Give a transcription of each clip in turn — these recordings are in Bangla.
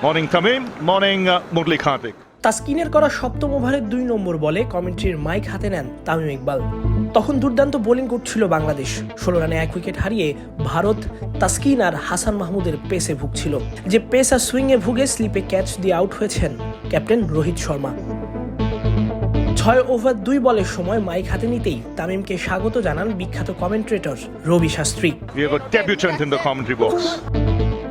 Tamim, morning uh, Murli Karthik. তাসকিনের করা সপ্তম ওভারের দুই নম্বর বলে কমেন্ট্রির মাইক হাতে নেন তামিম ইকবাল। তখন দুর্দান্ত বোলিং করছিল বাংলাদেশ। ষোলো রানে এক উইকেট হারিয়ে ভারত তাস্কিন আর হাসান মাহমুদের পেসে ভুগছিল। যে পেস আর সুইংয়ে ভুগে স্লিপে ক্যাচ দিয়ে আউট হয়েছেন ক্যাপ্টেন রোহিত শর্মা। ছয় ওভার দুই বলের সময় মাইক হাতে নিতেই তামিমকে স্বাগত জানান বিখ্যাত কমেন্ট্রেটর রবি শাস্ত্রী।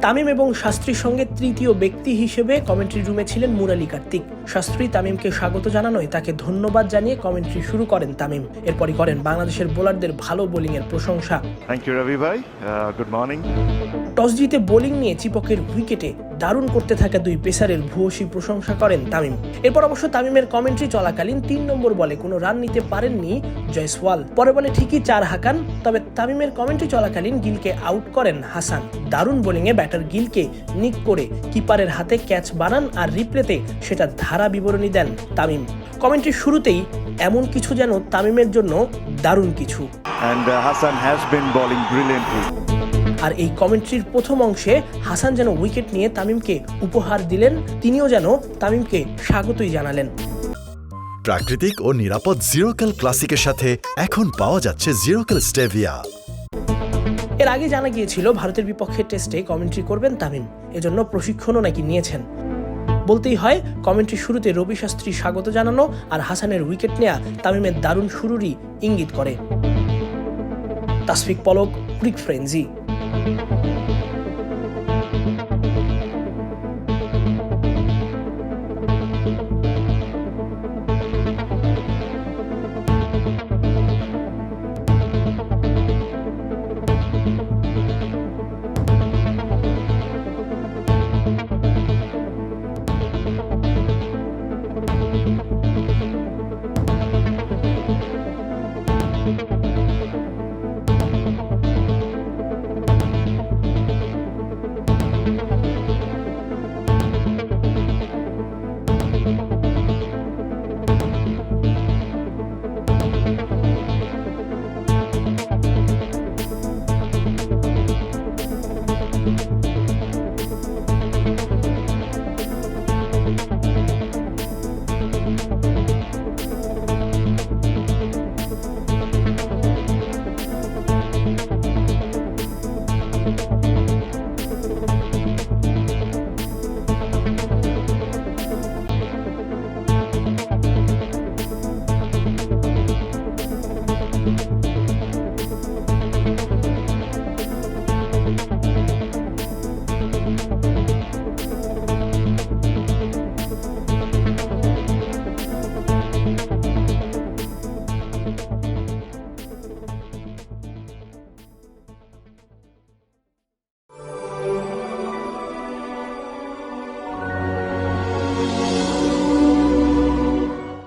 তামিম এবং শাস্ত্রীর সঙ্গে তৃতীয় ব্যক্তি হিসেবে কমেন্ট্রি রুমে ছিলেন মুরালি কার্তিক। শাস্ত্রী তামিমকে স্বাগত জানানোয় তাকে ধন্যবাদ জানিয়ে কমেন্ট্রি শুরু করেন তামিম। এরপরই করেন বাংলাদেশের বোলারদের ভালো বোলিংয়ের প্রশংসা। Ravi bhai. Uh, টস জিতে বোলিং নিয়ে চিপকের উইকেটে দারুণ করতে থাকা দুই পেসারের ভূয়সী প্রশংসা করেন তামিম। এরপর অবশ্য তামিমের কমেন্ট্রি চলাকালীন তিন নম্বর বলে কোনো রান নিতে পারেননি জয়সওয়াল। পরে বলে ঠিকই চার হাকান তবে তামিমের কমেন্ট্রি চলাকালীন গিলকে আউট করেন হাসান। দারুণ বোলিংয়ে ব্যাটার গিলকে নিক করে কিপারের হাতে ক্যাচ বানান আর রিপ্লেতে সেটা ধারা বিবরণী দেন তামিম। কমেন্ট্রি শুরুতেই এমন কিছু যেন তামিমের জন্য দারুণ কিছু। And uh, Hassan has been bowling brilliantly. আর এই কমেন্ট্রির প্রথম অংশে হাসান যেন উইকেট নিয়ে তামিমকে উপহার দিলেন তিনিও যেন তামিমকে স্বাগতই জানালেন। প্রাকৃতিক ও নিরাপদ জিরোকাল ক্লাসিকের সাথে এখন পাওয়া যাচ্ছে জিরোকাল স্টেভিয়া এর আগে জানা গিয়েছিল ভারতের বিপক্ষে টেস্টে কমেন্ট্রি করবেন তামিম। এজন্য প্রশিক্ষণও নাকি নিয়েছেন। বলতেই হয় কমেন্ট্রি শুরুতে রবি শাস্ত্রী স্বাগত জানানো আর হাসানের উইকেট নেয়া তামিমের দারুণ শুরুরই ইঙ্গিত করে। Tasfiq Palak cric frenzy Thank you.